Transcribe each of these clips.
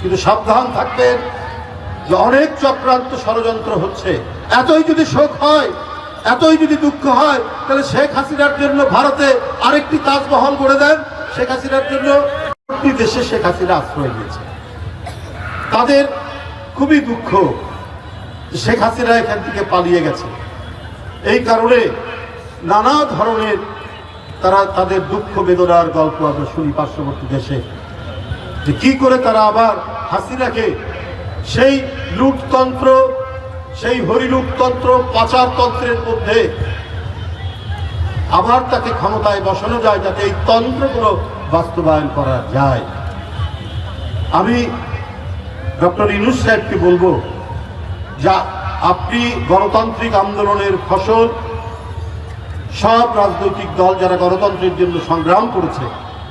কিন্তু সাবধান থাকবেন যে অনেক চক্রান্ত ষড়যন্ত্র হচ্ছে। এতই যদি শোক হয়, এতই যদি দুঃখ হয়, তাহলে শেখ হাসিনার জন্য ভারতে আরেকটি তাজমহল গড়ে দেন। শেখ হাসিনার জন্য দেশে শেখ হাসিনা আশ্রয় দিয়েছে তাদের খুবই দুঃখ শেখ হাসিনা এখান থেকে পালিয়ে গেছে। এই কারণে নানা ধরনের তারা তাদের দুঃখ বেদনার গল্প আমরা শুনি পার্শ্ববর্তী দেশে। যে কি করে তারা আবার হাসিনাকে সেই লুটতন্ত্র, সেই হরিলুটতন্ত্র পাচারতন্ত্রের মধ্যে আবার তাকে ক্ষমতায় বসানো যায়, যাতে এই তন্ত্রগুলো বাস্তবায়ন করা যায়। আমি ডক্টর ইনুস সাহেবকে বলব, যা আপনি গণতান্ত্রিক আন্দোলনের ফসল, সব রাজনৈতিক দল যারা গণতন্ত্রের জন্য সংগ্রাম করেছে,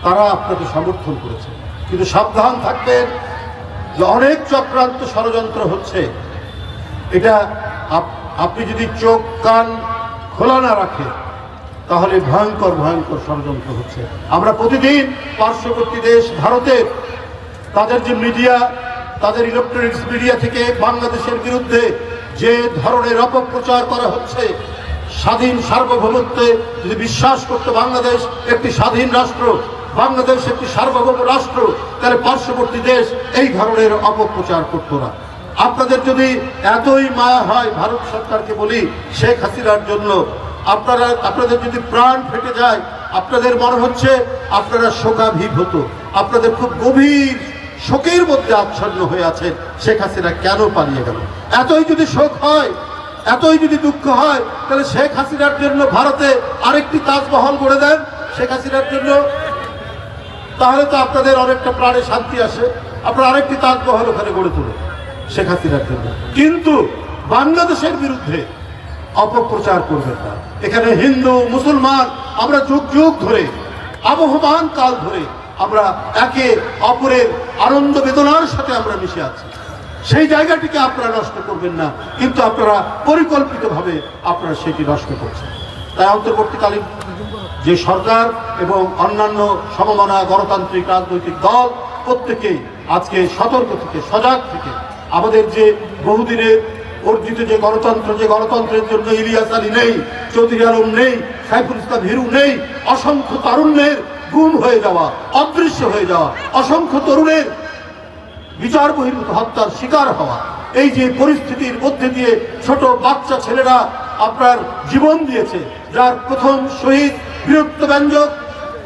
তারা আপনাকে সমর্থন করেছে। কিন্তু সাবধান থাকবেন যে অনেক চক্রান্ত ষড়যন্ত্র হচ্ছে। এটা আপ- আপনি যদি চোখ, কান খোলা না রাখেন তাহলে ভয়ঙ্কর ভয়ঙ্কর ষড়যন্ত্র হচ্ছে। আমরা প্রতিদিন পার্শ্ববর্তী দেশ ভারতের তাদের যে মিডিয়া, তাদের ইলেকট্রনিক্স মিডিয়া থেকে বাংলাদেশের বিরুদ্ধে যে ধরনের অপপ্রচার করা হচ্ছে, স্বাধীন সার্বভৌমত্বে যদি বিশ্বাস করতে বাংলাদেশ, একটি স্বাধীন রাষ্ট্র, বাংলাদেশ একটি সার্বভৌম রাষ্ট্র তাহলে পার্শ্ববর্তী দেশ এই ধরনের অপপ্রচার করতো না। আপনাদের যদি এতই মায়া হয় ভারত সরকারকে বলি, শেখ হাসিনার জন্য, আপনারা, আপনাদের যদি প্রাণ ফেটে যায়, আপনাদের মনে হচ্ছে আপনারা শোকাভিভূত। আপনাদের খুব গভীর শোকের মধ্যে আচ্ছন্ন হয়ে আছেন শেখ হাসিনা, কেন পালিয়ে গেল? এতই যদি শোক হয়, এতই যদি দুঃখ হয়, তাহলে শেখ হাসিনার জন্য ভারতে আরেকটি তাজমহল গড়ে দেন। শেখ হাসিনার জন্য তাহলে তো আপনাদের অনেকটা প্রাণে শান্তি আসে। আপনারা আরেকটি তাজমহল ওখানে গড়ে তুলুন, শেখ হাসিনার জন্য। কিন্তু বাংলাদেশের বিরুদ্ধে অপপ্রচার করবেন না। এখানে হিন্দু, মুসলমান, আমরা যুগ যুগ ধরে, আবহমান কাল ধরে, আমরা একে অপরের আনন্দ বেদনার সাথে আমরা মিশে আছি। সেই জায়গাটিকে আপনারা নষ্ট করবেন না, কিন্তু আপনারা পরিকল্পিতভাবে আপনারা সেটি নষ্ট করছেন। তাই অন্তর্বর্তীকালীন যে সরকার এবং অন্যান্য সমমনা গণতান্ত্রিক রাজনৈতিক দল প্রত্যেকেই আজকে সতর্ক থেকে, সজাগ থেকে আমাদের যে বহুদিনের অর্জিত যে গণতন্ত্র, যে গণতন্ত্রের জন্য ইলিয়াস আলী নেই, চৌধুরী আলম নেই, সাইফুল ইসলাম হিরু নেই, অসংখ্য তারুণ্যের গুম হয়ে যাওয়া, অদৃশ্য হয়ে যাওয়া, অসংখ্য তরুণের বিচার বহির্ভূত হত্যার শিকার হওয়া, এই যে পরিস্থিতির মধ্যে দিয়ে ছোট বাচ্চা ছেলেরা আপনার জীবন দিয়েছে, যার প্রথম শহীদ বীরত্ব ব্যঞ্জক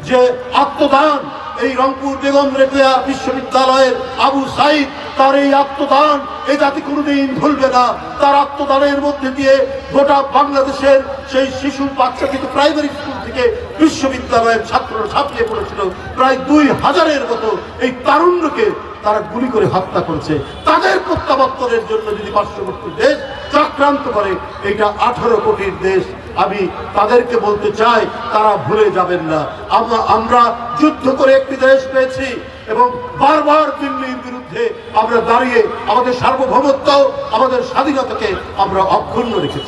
যে আত্মদান এই রংপুর বেগম রেকুয়া বিশ্ববিদ্যালয়ের আবু সাইদ, তার এই আত্মদান এই জাতি কোনোদিন ভুলবে না। তার আত্মদানের মধ্যে দিয়ে গোটা বাংলাদেশের সেই শিশু বাচ্চা থেকে প্রাইমারি স্কুল থেকে বিশ্ববিদ্যালয়ের ছাত্ররা ছাপিয়ে পড়েছিল। প্রায় দুই হাজারের মতো এই তারুণ্যকে তারা গুলি করে হত্যা করেছে। তাদের প্রত্যাবর্তনের জন্য যদি পার্শ্ববর্তী দেশ চক্রান্ত করে এটা আঠারো কোটির দেশ আমি তাদেরকে বলতে চাই, তারা ভুলে যাবেন না। আমরা আমরা যুদ্ধ করে একটি দেশ পেয়েছি এবং বারবার দিল্লির বিরুদ্ধে আমরা দাঁড়িয়ে আমাদের সার্বভৌমত্ব, আমাদের স্বাধীনতাকে আমরা অক্ষুণ্ণ রেখেছি।